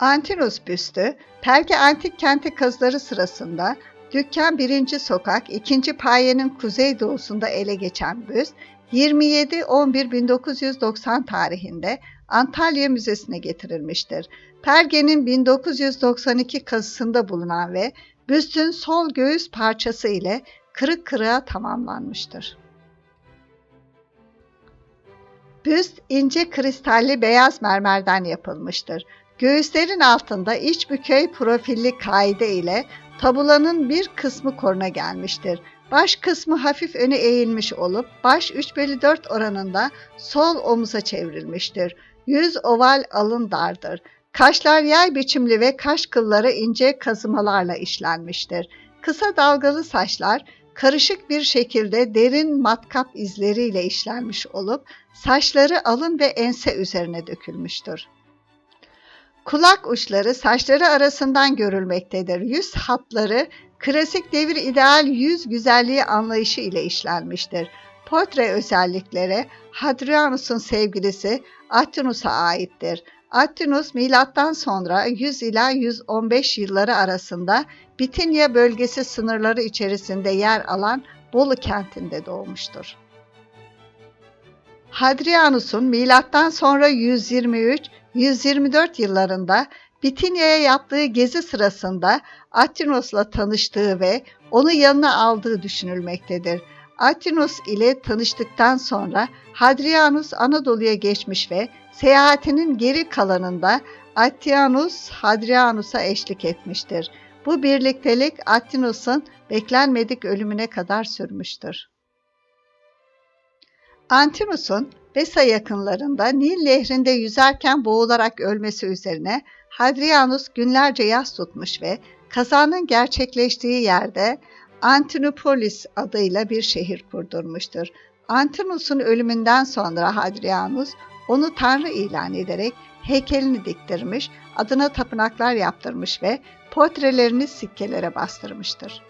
Antinous büstü, Perge Antik Kenti kazıları sırasında Dükkan 1. Sokak 2. Paye'nin kuzeydoğusunda ele geçen büst, 27-11-1990 tarihinde Antalya Müzesi'ne getirilmiştir. Perge'nin 1992 kazısında bulunan ve büstün sol göğüs parçası ile kırık kırığa tamamlanmıştır. Büst ince kristalli beyaz mermerden yapılmıştır. Göğüslerin altında iç bükey profilli kaide ile tabulanın bir kısmı koruna gelmiştir. Baş kısmı hafif öne eğilmiş olup baş 3 bölü 4 oranında sol omuza çevrilmiştir. Yüz oval alın dardır. Kaşlar yay biçimli ve kaş kılları ince kazımalarla işlenmiştir. Kısa dalgalı saçlar karışık bir şekilde derin matkap izleriyle işlenmiş olup saçları alın ve ense üzerine dökülmüştür. Kulak uçları saçları arasından görülmektedir. Yüz hatları klasik devir ideal yüz güzelliği anlayışı ile işlenmiştir. Portre özellikleri Hadrianus'un sevgilisi Attinus'a aittir. Attinus milattan sonra 100 ila 115 yılları arasında Bitinya bölgesi sınırları içerisinde yer alan Bolu kentinde doğmuştur. Hadrianus'un milattan sonra 123 124 yıllarında Bitinya'ya yaptığı gezi sırasında Attinos'la tanıştığı ve onu yanına aldığı düşünülmektedir. Attinos ile tanıştıktan sonra Hadrianus Anadolu'ya geçmiş ve seyahatinin geri kalanında Attianus Hadrianus'a eşlik etmiştir. Bu birliktelik Attinos'un beklenmedik ölümüne kadar sürmüştür. Antinus'un Besa yakınlarında Nil nehrinde yüzerken boğularak ölmesi üzerine Hadrianus günlerce yas tutmuş ve kazanın gerçekleştiği yerde Antinopolis adıyla bir şehir kurdurmuştur. Antinus'un ölümünden sonra Hadrianus onu tanrı ilan ederek heykelini diktirmiş, adına tapınaklar yaptırmış ve portrelerini sikkelere bastırmıştır.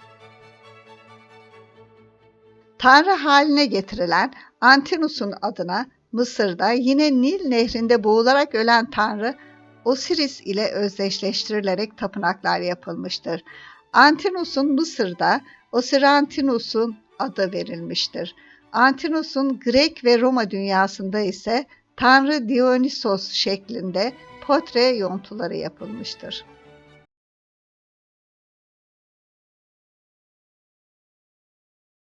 Tanrı haline getirilen Antinus'un adına Mısır'da yine Nil nehrinde boğularak ölen tanrı Osiris ile özdeşleştirilerek tapınaklar yapılmıştır. Antinus'un Mısır'da Osirantinus'un adı verilmiştir. Antinus'un Grek ve Roma dünyasında ise Tanrı Dionysos şeklinde portre yontuları yapılmıştır.